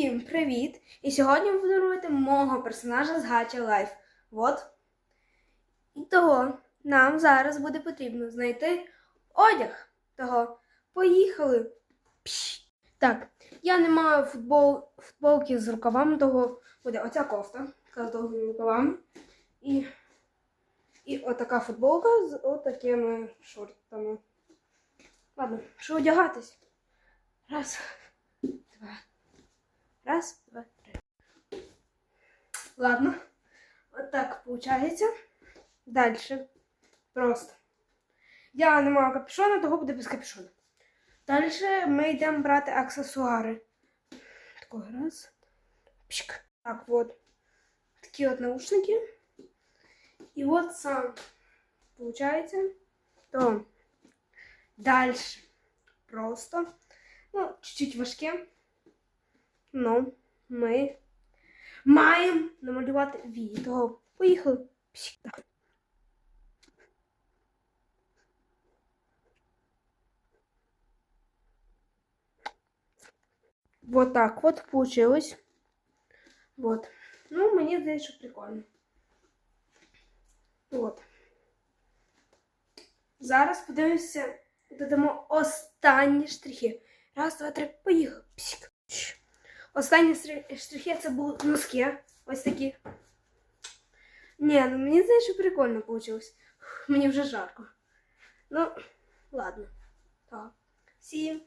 Всім привіт! І сьогодні будемо робити мого персонажа з Гача Лайф. Вот. І того нам зараз буде потрібно знайти одяг. Того поїхали. Пш. Так, я не маю футбол, футболки з рукавами, того буде оця кофта з довгими рукавами. І, і отака футболка з отакими шортами. Ладно, що одягатись? Раз, два. Раз, два, три. Ладно. Вот так получается. Дальше. Просто. Я не маю капюшона, того буде без капюшона. Дальше ми йдемо брати аксесуари. Такого раз. Пшик. Так, вот. Такі от наушники. І от сам. Получається. То. Дальше. Просто. Ну, чуть-чуть важке. Ну, ми маємо намалювати відео. Поїхали. Вот так вот получилось. Вот. Ну, мені здається, що прикольно. Вот. Зараз подивимося, додамо останні штрихи. Раз, два, три, поїхали. Псік. Останні штрихи це були носки. Ось такі. Ні, ну мені здається, що прикольно вийшло. Мені вже жарко. Ну, ладно. Так. Всім!